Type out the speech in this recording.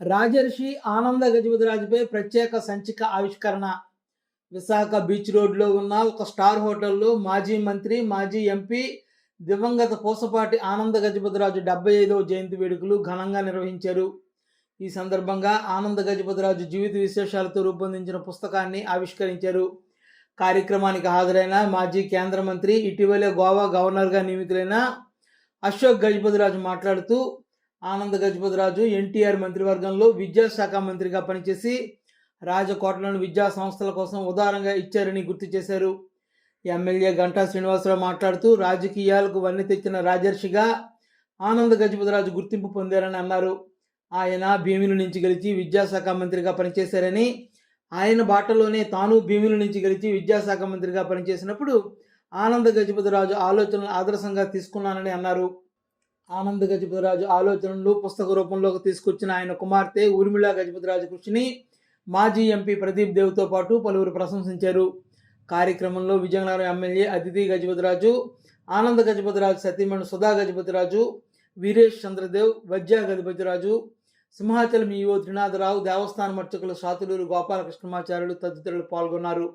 రాజర్షి ఆనంద గజపతిరాజుపై ప్రత్యేక సంచిక ఆవిష్కరణ. విశాఖ బీచ్ రోడ్లో ఉన్న ఒక స్టార్ హోటల్లో మాజీ మంత్రి మాజీ ఎంపీ దివంగత పూసపాటి ఆనంద గజపతిరాజు డెబ్బై ఐదవ జయంతి వేడుకలు ఘనంగా నిర్వహించారు. ఈ సందర్భంగా ఆనంద గజపతిరాజు జీవిత విశేషాలతో రూపొందించిన పుస్తకాన్ని ఆవిష్కరించారు. కార్యక్రమానికి హాజరైన మాజీ కేంద్ర మంత్రి ఇటీవలే గోవా గవర్నర్గా నియమితులైన అశోక్ గజపతిరాజు మాట్లాడుతూ ఆనంద గజపతిరాజు ఎన్టీఆర్ మంత్రివర్గంలో విద్యాశాఖ మంత్రిగా పనిచేసి రాజకోటలోని విద్యా సంస్థల కోసం ఉదారంగా ఇచ్చారని గుర్తు చేశారు. ఎమ్మెల్యే గంటా శ్రీనివాసరావు మాట్లాడుతూ రాజకీయాలకు వన్నీ తెచ్చిన రాజర్షిగా ఆనంద గజపతిరాజు గుర్తింపు పొందారని అన్నారు. ఆయన భీమిలి నుంచి గెలిచి విద్యాశాఖ మంత్రిగా పనిచేశారని ఆయన బాటలోనే తాను భీమిలి నుంచి గెలిచి విద్యాశాఖ మంత్రిగా పనిచేసినప్పుడు ఆనంద గజపతిరాజు ఆలోచనలు ఆదర్శంగా తీసుకున్నానని అన్నారు. ఆనంద గజపతిరాజు ఆలోచనలు పుస్తక రూపంలోకి తీసుకొచ్చిన ఆయన కుమార్తె ఊర్మిళ గజపతిరాజు కృషిని మాజీ ఎంపీ ప్రదీప్ దేవ్తో పాటు పలువురు ప్రశంసించారు. కార్యక్రమంలో విజయనగరం ఎమ్మెల్యే అతిథి గజపతిరాజు ఆనంద గజపతిరాజు సతీమణి సుధా గజపతిరాజు వీరేష్ చంద్రదేవ్ వజ్జా గజపతిరాజు సింహాచలం ఈవో త్రినాథరావు దేవస్థానం అర్చకులు సాతులూరు గోపాలకృష్ణమాచార్యులు తదితరులు పాల్గొన్నారు.